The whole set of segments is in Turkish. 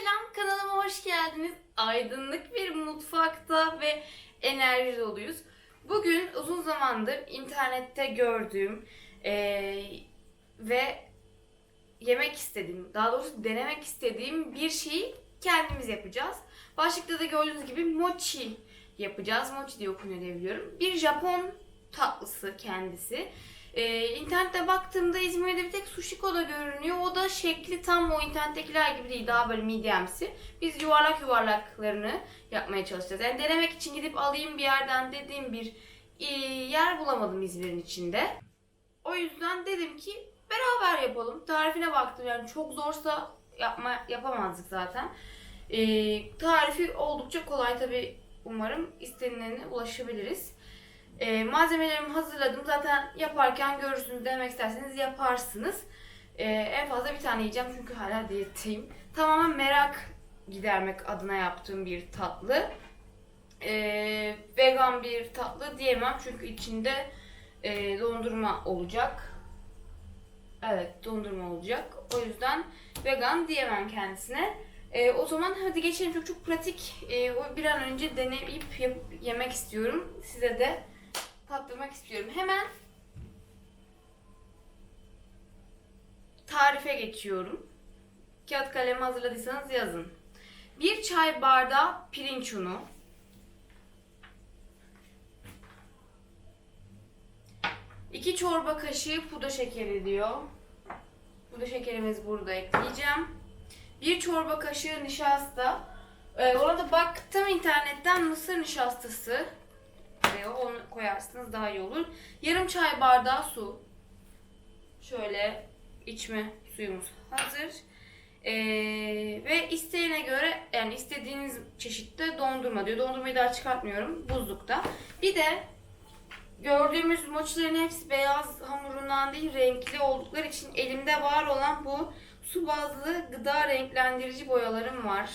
Selam kanalıma hoş geldiniz. Aydınlık bir mutfakta ve enerji doluyuz. Bugün uzun zamandır internette gördüğüm eee, ve yemek istediğim, daha doğrusu denemek istediğim bir şeyi kendimiz yapacağız. Başlıkta da gördüğünüz gibi mochi yapacağız. Mochi diye okunuyor diye biliyorum. Bir Japon tatlısı kendisi. Ee, internette baktığımda İzmir'de bir tek Sushiko'da görünüyor. O da şekli tam o internettekiler gibi değil. Daha böyle mediumsi. Biz yuvarlak yuvarlaklarını yapmaya çalışacağız. Yani denemek için gidip alayım bir yerden dediğim bir e, yer bulamadım İzmir'in içinde. O yüzden dedim ki beraber yapalım. Tarifine baktım yani çok zorsa yapma yapamazdık zaten. Ee, tarifi oldukça kolay tabi umarım istenilene ulaşabiliriz. Ee, malzemelerimi hazırladım. Zaten yaparken görürsünüz denemek isterseniz yaparsınız. Ee, en fazla bir tane yiyeceğim çünkü hala diyetteyim. Tamamen merak gidermek adına yaptığım bir tatlı. Ee, vegan bir tatlı diyemem çünkü içinde e, dondurma olacak. Evet dondurma olacak. O yüzden vegan diyemem kendisine. Ee, o zaman hadi geçelim çok çok pratik. O bir an önce deneyip yemek istiyorum. Size de tattırmak istiyorum. Hemen tarife geçiyorum. Kağıt kalemi hazırladıysanız yazın. Bir çay bardağı pirinç unu. İki çorba kaşığı pudra şekeri diyor. Pudra şekerimiz burada ekleyeceğim. Bir çorba kaşığı nişasta. Ee, orada baktım internetten mısır nişastası diyor. Onu koyarsınız daha iyi olur. Yarım çay bardağı su. Şöyle içme suyumuz hazır. Ee, ve isteğine göre yani istediğiniz çeşitte dondurma diyor. Dondurmayı daha çıkartmıyorum buzlukta. Bir de gördüğümüz mochilerin hepsi beyaz hamurundan değil renkli oldukları için elimde var olan bu su bazlı gıda renklendirici boyalarım var.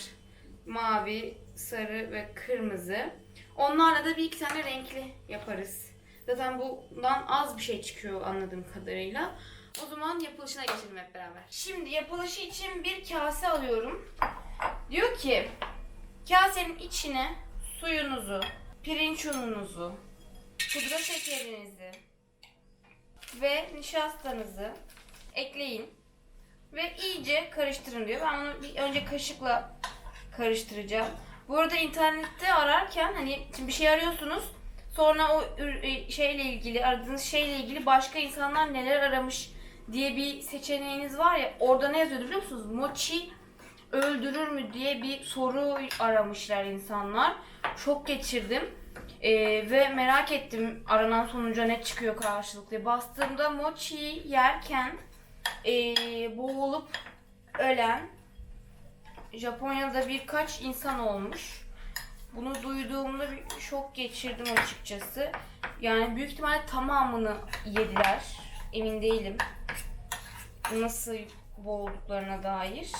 Mavi, sarı ve kırmızı. Onlarla da bir iki tane renkli yaparız. Zaten bundan az bir şey çıkıyor anladığım kadarıyla. O zaman yapılışına geçelim hep beraber. Şimdi yapılışı için bir kase alıyorum. Diyor ki kasenin içine suyunuzu, pirinç ununuzu, pudra şekerinizi ve nişastanızı ekleyin ve iyice karıştırın diyor. Ben bunu bir önce kaşıkla karıştıracağım. Bu arada internette ararken hani şimdi bir şey arıyorsunuz sonra o e, şeyle ilgili aradığınız şeyle ilgili başka insanlar neler aramış diye bir seçeneğiniz var ya orada ne yazıyordu biliyor musunuz? Mochi öldürür mü diye bir soru aramışlar insanlar. Şok geçirdim. Ee, ve merak ettim aranan sonuca ne çıkıyor karşılıklı. Bastığımda mochi yerken ee, boğulup ölen Japonya'da birkaç insan olmuş. Bunu duyduğumda bir şok geçirdim açıkçası. Yani büyük ihtimalle tamamını yediler. Emin değilim. Nasıl boğulduklarına dair.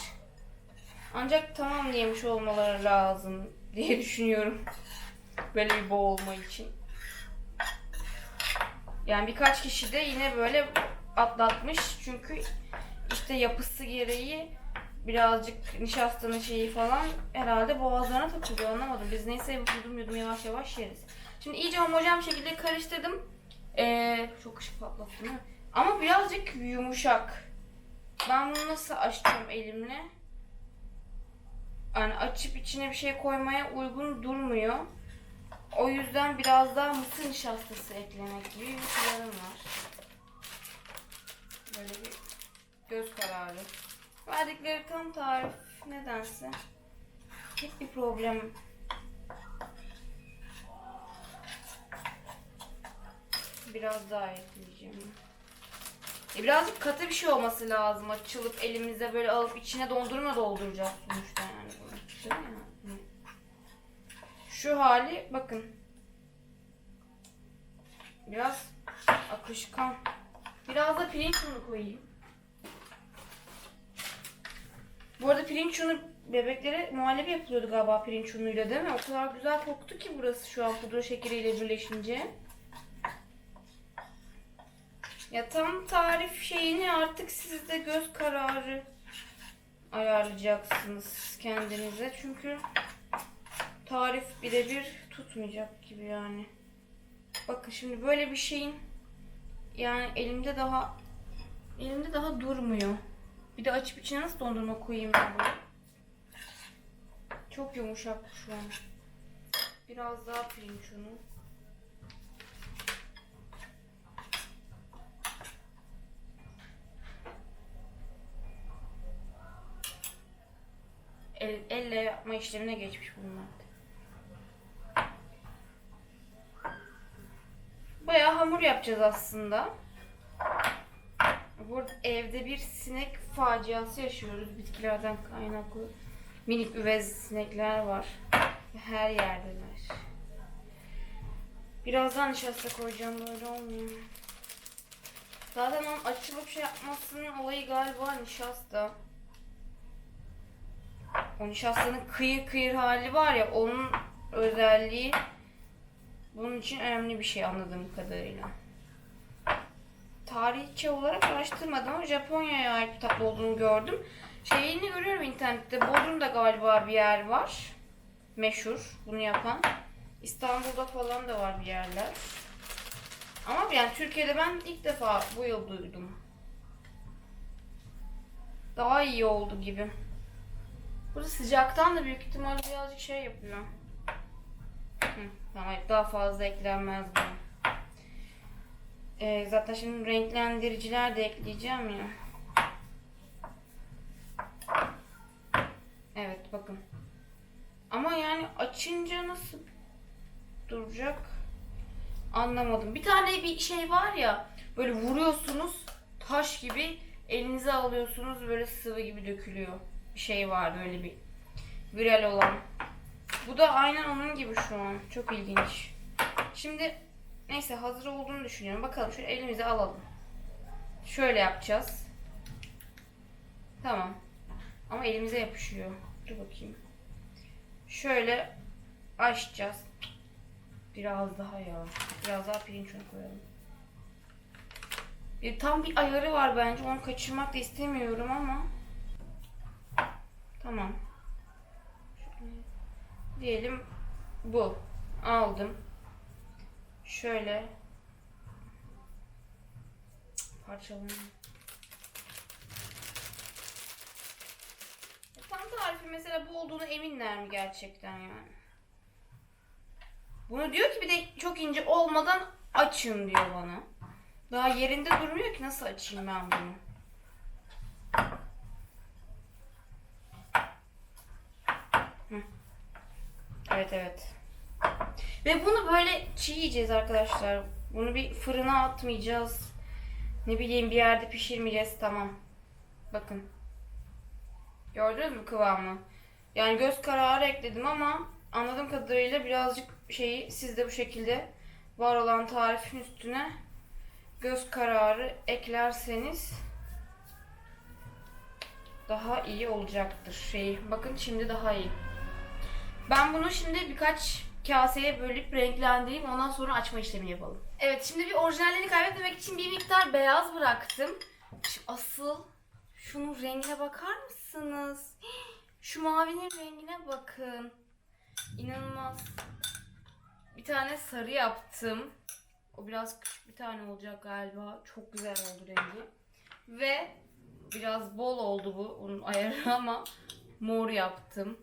Ancak tamam yemiş olmaları lazım diye düşünüyorum. Böyle bir boğulma için. Yani birkaç kişi de yine böyle atlatmış. Çünkü işte yapısı gereği birazcık nişastanın şeyi falan herhalde boğazlarına takılıyor anlamadım. Biz neyse yudum yudum yavaş yavaş yeriz. Şimdi iyice homojen bir şekilde karıştırdım. Ee, çok ışık patlattım mi? Ama birazcık yumuşak. Ben bunu nasıl açacağım elimle? Yani açıp içine bir şey koymaya uygun durmuyor. O yüzden biraz daha mısır nişastası eklemek gibi bir planım var. Böyle bir göz kararı. Verdikleri tam tarif nedense hep bir problem. Biraz daha ekleyeceğim. E birazcık katı bir şey olması lazım. Açılıp elimize böyle alıp içine dondurma dolduracağız sonuçta yani bunu. Şu hali bakın. Biraz akışkan. Biraz da pirinç unu koyayım. Bu arada pirinç unu bebeklere muhallebi yapılıyordu galiba pirinç unuyla değil mi? O kadar güzel koktu ki burası şu an pudra şekeriyle birleşince. Ya tam tarif şeyini artık sizde göz kararı ayarlayacaksınız kendinize. Çünkü tarif birebir tutmayacak gibi yani. Bakın şimdi böyle bir şeyin yani elimde daha elimde daha durmuyor. Bir de açıp içine nasıl dondurma koyayım ben bunu? Çok yumuşak şu an. Biraz daha pirinç unu. El, elle yapma işlemine geçmiş bunlar. Bayağı hamur yapacağız aslında. Burada evde bir sinek faciası yaşıyoruz. Bitkilerden kaynaklı. Minik üvez sinekler var. Her yerdeler. Birazdan nişasta koyacağım böyle olmuyor. Zaten onun açılıp şey yapmasının olayı galiba nişasta. O nişastanın kıyır kıyır hali var ya onun özelliği bunun için önemli bir şey anladığım kadarıyla. Tarihçi olarak araştırmadım ama Japonya'ya ait bir tatlı olduğunu gördüm. Şeyini görüyorum internette. Bodrum'da galiba bir yer var. Meşhur bunu yapan. İstanbul'da falan da var bir yerler. Ama yani Türkiye'de ben ilk defa bu yıl duydum. Daha iyi oldu gibi. Burada sıcaktan da büyük ihtimalle birazcık şey yapıyor. Hı, daha fazla eklenmez bu. Ee, zaten şimdi renklendiriciler de ekleyeceğim ya. Evet bakın. Ama yani açınca nasıl duracak anlamadım. Bir tane bir şey var ya böyle vuruyorsunuz taş gibi elinize alıyorsunuz böyle sıvı gibi dökülüyor. Bir şey var böyle bir viral olan. Bu da aynen onun gibi şu an. Çok ilginç. Şimdi neyse hazır olduğunu düşünüyorum. Bakalım şöyle elimize alalım. Şöyle yapacağız. Tamam. Ama elimize yapışıyor. Dur bakayım. Şöyle açacağız. Biraz daha ya. Biraz daha pirinç unu koyalım. Bir, tam bir ayarı var bence. Onu kaçırmak da istemiyorum ama. Tamam. Şöyle. Diyelim bu. Aldım. Şöyle. Parçalayayım. E, Tam tarifi mesela bu olduğunu eminler mi gerçekten yani? Bunu diyor ki bir de çok ince olmadan açın diyor bana. Daha yerinde durmuyor ki nasıl açayım ben bunu? Evet evet. Ve bunu böyle çiğ yiyeceğiz arkadaşlar. Bunu bir fırına atmayacağız. Ne bileyim bir yerde pişirmeyeceğiz. Tamam. Bakın. Gördünüz mü kıvamı? Yani göz kararı ekledim ama anladığım kadarıyla birazcık şeyi siz de bu şekilde var olan tarifin üstüne göz kararı eklerseniz daha iyi olacaktır. Şey, bakın şimdi daha iyi. Ben bunu şimdi birkaç kaseye bölüp renklendireyim. Ondan sonra açma işlemi yapalım. Evet şimdi bir orijinalliğini kaybetmemek için bir miktar beyaz bıraktım. Şu asıl şunun rengine bakar mısınız? Şu mavinin rengine bakın. İnanılmaz. Bir tane sarı yaptım. O biraz küçük bir tane olacak galiba. Çok güzel oldu rengi. Ve biraz bol oldu bu onun ayarı ama mor yaptım.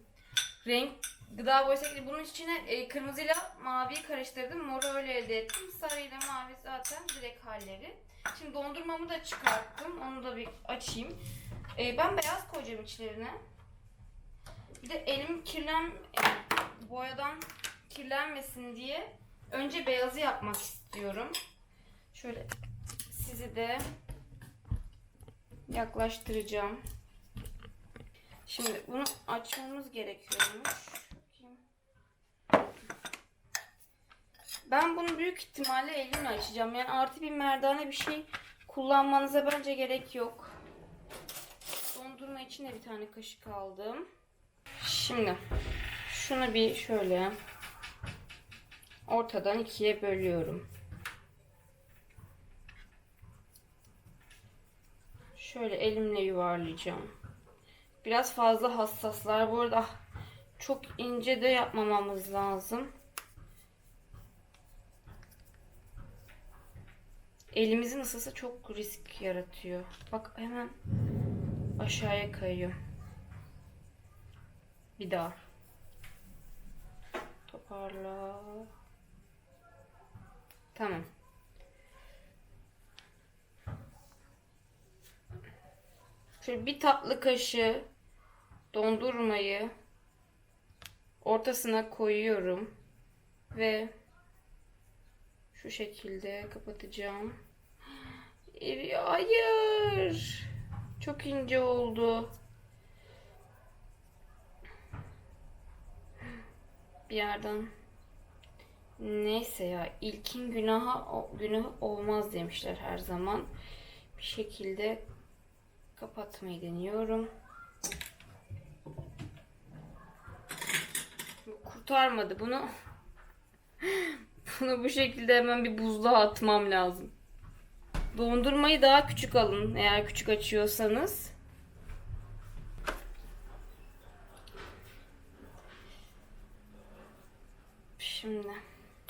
Renk gıda boyası. Bunun içine e, kırmızıyla maviyi karıştırdım. Moru öyle elde ettim. Sarıyla mavi zaten direkt halleri. Şimdi dondurmamı da çıkarttım. Onu da bir açayım. E, ben beyaz koyacağım içlerine. Bir de elim kirlen e, boyadan kirlenmesin diye önce beyazı yapmak istiyorum. Şöyle sizi de yaklaştıracağım. Şimdi bunu açmamız gerekiyormuş. Bakayım. Ben bunu büyük ihtimalle elimle açacağım. Yani artı bir merdane bir şey kullanmanıza bence gerek yok. Dondurma için de bir tane kaşık aldım. Şimdi şunu bir şöyle ortadan ikiye bölüyorum. Şöyle elimle yuvarlayacağım. Biraz fazla hassaslar. Bu arada ah, çok ince de yapmamamız lazım. Elimizin ısısı çok risk yaratıyor. Bak hemen aşağıya kayıyor. Bir daha. Toparla. Tamam. Şöyle bir tatlı kaşığı dondurmayı ortasına koyuyorum ve şu şekilde kapatacağım. Eriyor. Hayır. Çok ince oldu. Bir yerden. Neyse ya ilkin günaha günahı olmaz demişler her zaman. Bir şekilde kapatmayı deniyorum. Kurtarmadı bunu. Bunu bu şekilde hemen bir buzluğa atmam lazım. Dondurmayı daha küçük alın eğer küçük açıyorsanız. Şimdi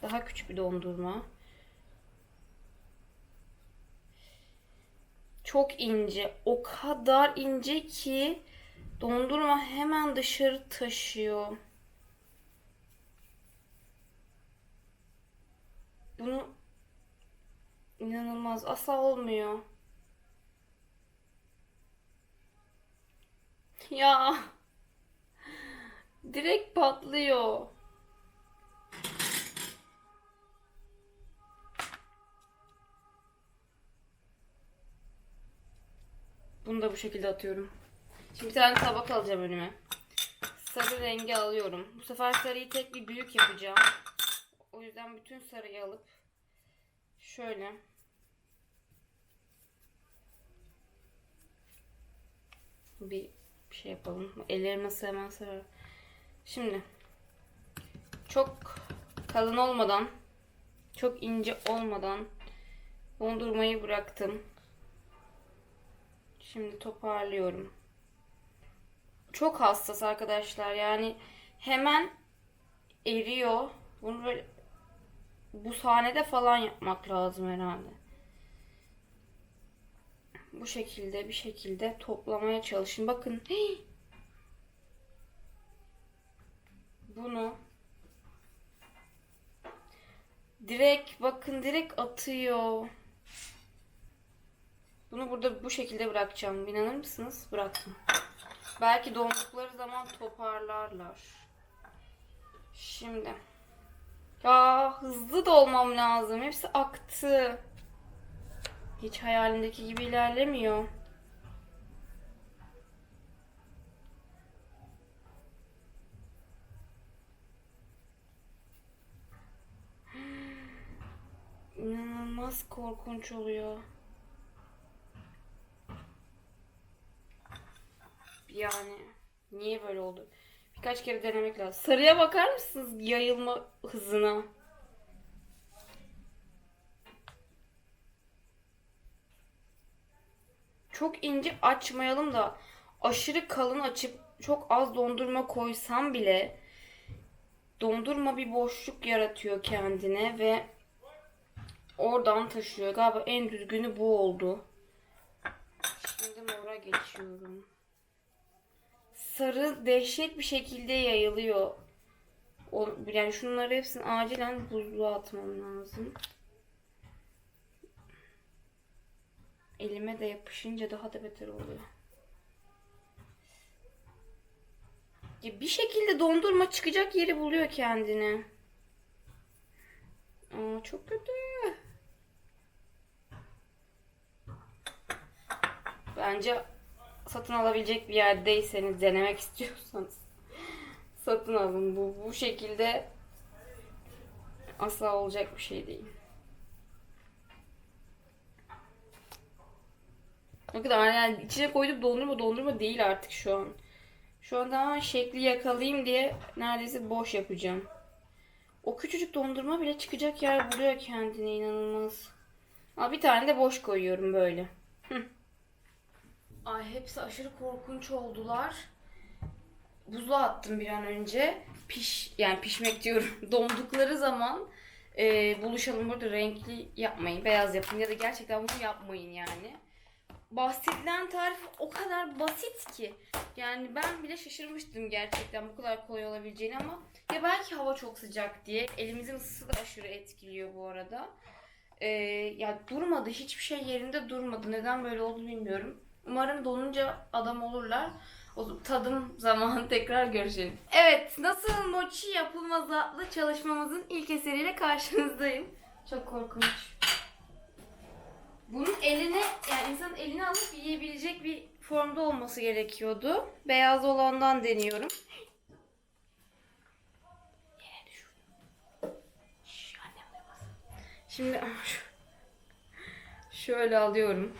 daha küçük bir dondurma. Çok ince. O kadar ince ki dondurma hemen dışarı taşıyor. Bunu inanılmaz asla olmuyor. Ya direkt patlıyor. Bunu da bu şekilde atıyorum. Şimdi bir tane tabak alacağım önüme. Sarı rengi alıyorum. Bu sefer sarıyı tek bir büyük yapacağım. O yüzden bütün sarıyı alıp şöyle bir şey yapalım. Ellerim nasıl hemen sarar. Şimdi çok kalın olmadan çok ince olmadan dondurmayı bıraktım. Şimdi toparlıyorum. Çok hassas arkadaşlar. Yani hemen eriyor. Bunu böyle bu sahnede falan yapmak lazım herhalde. Bu şekilde bir şekilde toplamaya çalışın. Bakın. Bunu direkt bakın direkt atıyor. Bunu burada bu şekilde bırakacağım. İnanır mısınız? Bıraktım. Belki dondukları zaman toparlarlar. Şimdi. Ya hızlı da olmam lazım. Hepsi aktı. Hiç hayalimdeki gibi ilerlemiyor. İnanılmaz korkunç oluyor. Yani niye böyle oldu? Birkaç kere denemek lazım. Sarıya bakar mısınız yayılma hızına? Çok ince açmayalım da aşırı kalın açıp çok az dondurma koysam bile dondurma bir boşluk yaratıyor kendine ve oradan taşıyor. Galiba en düzgünü bu oldu. Şimdi mora geçiyorum. Sarı dehşet bir şekilde yayılıyor. O, yani şunları hepsini acilen buzluğa atmam lazım. Elime de yapışınca daha da beter oluyor. Ya bir şekilde dondurma çıkacak yeri buluyor kendini. Aa, çok kötü. Bence satın alabilecek bir yerdeyseniz denemek istiyorsanız satın alın. Bu bu şekilde asla olacak bir şey değil. Kadar yani içine koydum dondurma dondurma değil artık şu an. Şu an tamamen şekli yakalayayım diye neredeyse boş yapacağım. O küçücük dondurma bile çıkacak yer buluyor kendine inanılmaz. Aa, bir tane de boş koyuyorum böyle. Hı. Ay hepsi aşırı korkunç oldular. Buzluğa attım bir an önce. Piş yani pişmek diyorum. Dondukları zaman e, buluşalım burada renkli yapmayın. Beyaz yapın ya da gerçekten bunu yapmayın yani. Bahsedilen tarif o kadar basit ki. Yani ben bile şaşırmıştım gerçekten bu kadar kolay olabileceğini ama ya belki hava çok sıcak diye elimizin ısısı da aşırı etkiliyor bu arada. Ee, ya durmadı hiçbir şey yerinde durmadı. Neden böyle oldu bilmiyorum. Umarım donunca adam olurlar. O tadım zamanı tekrar görüşelim. Evet, nasıl mochi yapılmaz adlı çalışmamızın ilk eseriyle karşınızdayım. Çok korkunç. Bunun eline, yani insanın eline alıp yiyebilecek bir formda olması gerekiyordu. Beyaz olandan deniyorum. Şimdi şöyle alıyorum.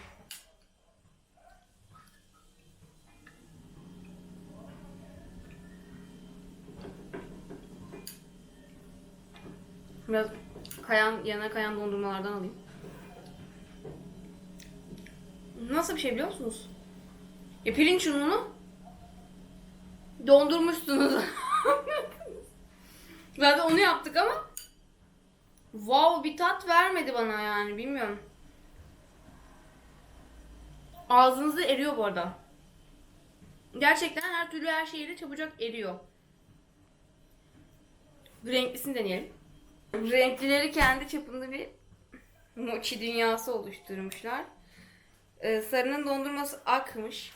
Biraz kayan, yana kayan dondurmalardan alayım. Nasıl bir şey biliyor musunuz? Ya pirinç ununu dondurmuşsunuz. Zaten onu yaptık ama wow bir tat vermedi bana yani bilmiyorum. Ağzınızda eriyor bu arada. Gerçekten her türlü her şeyle çabucak eriyor. Renklisini deneyelim. Renklileri kendi çapında bir mochi dünyası oluşturmuşlar. Ee, sarının dondurması akmış.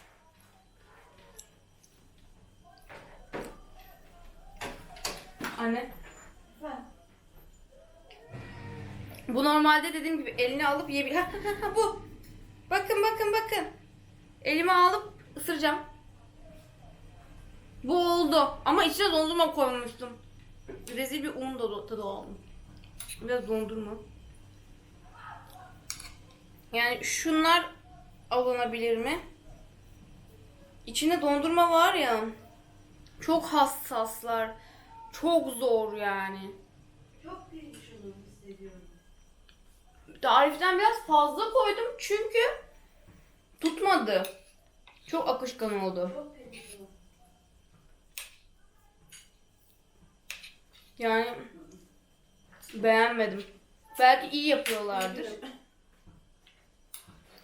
Anne. Bu normalde dediğim gibi eline alıp yiyebilir. Ha, ha, ha, bu. Bakın bakın bakın. Elime alıp ısıracağım. Bu oldu. Ama içine dondurma koymuştum. Rezil bir un da tadı oldu. Biraz dondurma. Yani şunlar alınabilir mi? İçinde dondurma var ya. Çok hassaslar. Çok zor yani. Çok pirinç unu hissediyorum. Tariften biraz fazla koydum çünkü tutmadı. Çok akışkan oldu. Çok. Yani beğenmedim. Belki iyi yapıyorlardır.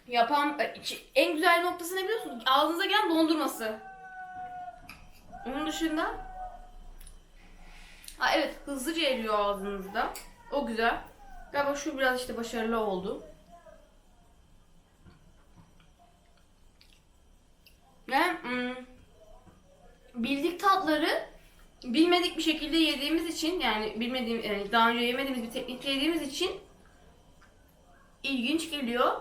Yapan e, en güzel noktası ne biliyor musun? Ağzınıza gelen dondurması. Onun dışında Ha evet hızlıca eriyor ağzınızda. O güzel. Galiba şu biraz işte başarılı oldu. Ve hmm, bildik tatları bilmedik bir şekilde yediğimiz için yani bilmediğim yani daha önce yemediğimiz bir teknikle yediğimiz için ilginç geliyor.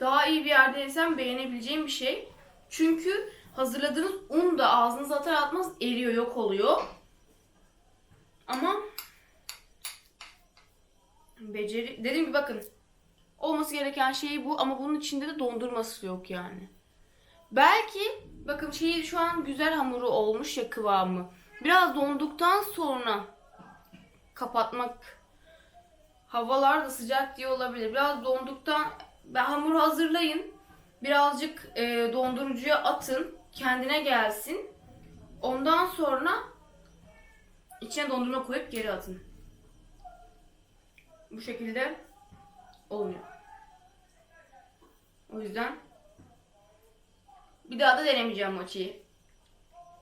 Daha iyi bir yerde yesem beğenebileceğim bir şey. Çünkü hazırladığınız un da ağzınıza atar atmaz eriyor, yok oluyor. Ama beceri dediğim gibi bakın olması gereken şey bu ama bunun içinde de dondurması yok yani. Belki bakın şeyi şu an güzel hamuru olmuş ya kıvamı. Biraz donduktan sonra kapatmak havalar da sıcak diye olabilir. Biraz donduktan ben hamuru hazırlayın. Birazcık e, dondurucuya atın. Kendine gelsin. Ondan sonra içine dondurma koyup geri atın. Bu şekilde olmuyor. O yüzden bir daha da denemeyeceğim mochiyi.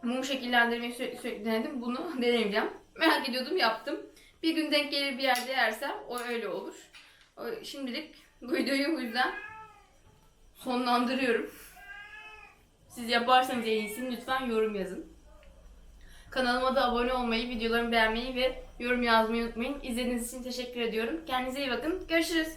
Mum şekillendirmeyi sürekli, sürekli denedim. Bunu denemeyeceğim. Merak ediyordum yaptım. Bir gün denk gelir bir yerde yersem o öyle olur. Şimdilik bu videoyu bu yüzden sonlandırıyorum. Siz yaparsanız en iyisini lütfen yorum yazın. Kanalıma da abone olmayı, videolarımı beğenmeyi ve yorum yazmayı unutmayın. İzlediğiniz için teşekkür ediyorum. Kendinize iyi bakın. Görüşürüz.